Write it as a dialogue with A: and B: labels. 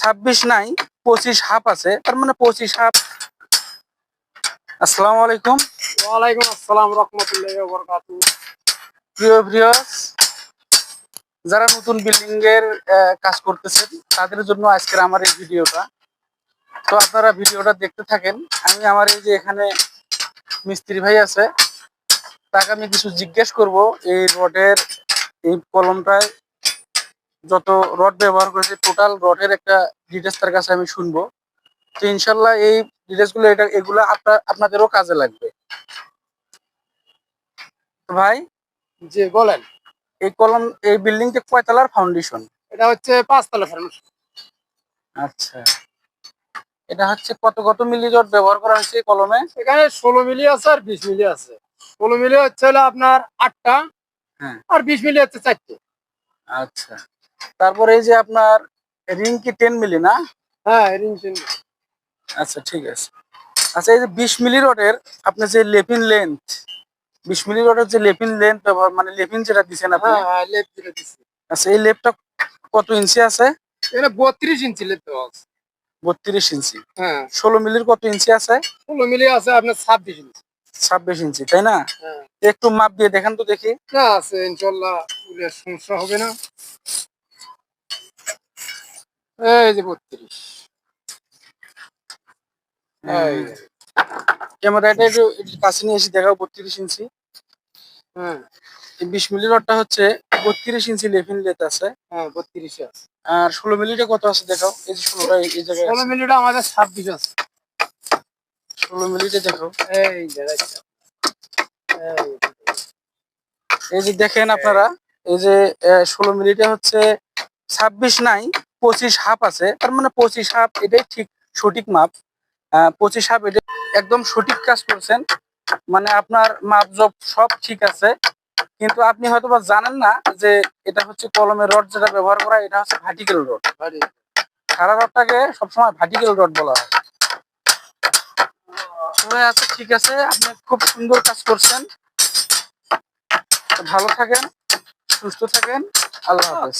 A: ছাব্বিশ নাই পঁচিশ হাফ আছে। তার মানে পঁচিশ হাফ। আসসালামু আলাইকুম।
B: ওয়ালাইকুম আসসালাম রহমতুল্লাহ বরকাতু।
A: প্রিয় ভিউয়ার্স যারা নতুন বিল্ডিং এর কাজ করতেছেন তাদের জন্য আজকের আমার এই ভিডিওটা। তো আপনারা ভিডিওটা দেখতে থাকেন। আমি আমার এই যে এখানে মিস্ত্রি ভাই আছে তাকে আমি কিছু জিজ্ঞেস করব। এই রডের এই কলমটায় যত রড ব্যবহার করেছে টোটাল রডের একটা ডিটেলস তার কাছে আমি শুনব। তো ইনশাল্লাহ এই ডিটেলসগুলো এটা এগুলো আপনার আপনাদেরও কাজে লাগবে। তো ভাই?
B: জি বলেন।
A: এই কলম এই বিল্ডিংটা কয়তলার ফাউন্ডেশন
B: এটা হচ্ছে পাঁচতলা ফার্মেস
A: আচ্ছা। এটা হচ্ছে কত কত মিলি রড ব্যবহার করা হয়েছে এই কলমে?
B: এখানে ষোলো মিলি আছে আর বিশ মিলি আছে। ষোলো মিলি হচ্ছে হলো আপনার আটটা
A: হ্যাঁ।
B: আর বিশ মিলি হচ্ছে চারটে।
A: আচ্ছা। তারপরে এই যে আপনার রিং কি টেন মিলি না?
B: হ্যাঁ রিং টিন
A: আচ্ছা ঠিক আছে। আচ্ছা এই যে বিশ মিলি রডের আপনার যে লেপিন লেন্থ বিশ মিলি রডের যে লেপিন লেন্থ ব্যবহার মানে লেপিন যেটা দিচ্ছেন আপনি
B: হ্যাঁ হ্যাঁ লেপ দিলে দিচ্ছি
A: আচ্ছা এই লেপটা কত ইঞ্চি আছে?
B: এখানে বত্রিশ ইঞ্চি লেপ দেওয়া আছে।
A: বত্রিশ ইঞ্চি।
B: হ্যাঁ।
A: ষোলো মিলির কত ইঞ্চি আছে?
B: ষোলো মিলি আছে আপনার ছাব্বিশ ইঞ্চি।
A: ছাব্বিশ ইঞ্চি তাই না?
B: হ্যাঁ।
A: একটু মাপ দিয়ে দেখেন তো দেখি।
B: না আছে ইনশাল্লাহ সমস্যা হবে না। এই যে বত্রিশ।
A: ক্যামেরাটা একটু কাছে নিয়ে এসে দেখাও বত্রিশ ইঞ্চি।
B: হ্যাঁ
A: বিশ মিলি রডটা হচ্ছে বত্রিশ ইঞ্চি লেফিন আছে।
B: হ্যাঁ বত্রিশে আছে।
A: আর ষোলো মিলিটা কত আছে দেখাও? এই যে ষোলোটা এই এই জায়গায়
B: ষোলো মিলিটা আমাদের ছাব্বিশ আছে।
A: ষোলো মিলিটা দেখাও।
B: এই যে এই
A: এই যে দেখেন আপনারা এই যে ষোলো মিলিটা হচ্ছে ছাব্বিশ নাই। পঁচিশ হাফ আছে, তার মানে পঁচিশ হাফ এটাই ঠিক সঠিক মাপ। পঁচিশ হাফ এটা একদম সঠিক কাজ করছেন। মানে আপনার মাপ জব সব ঠিক আছে। কিন্তু আপনি হয়তো বা জানেন না যে এটা হচ্ছে কলমের রড যেটা ব্যবহার করা এটা হচ্ছে ভার্টিক্যাল রড। খাড়া রডটাকে সবসময় ভার্টিক্যাল রড বলা হয়। ঠিক আছে, আপনি খুব সুন্দর কাজ করছেন। ভালো থাকেন, সুস্থ থাকেন, আল্লাহ হাফেজ।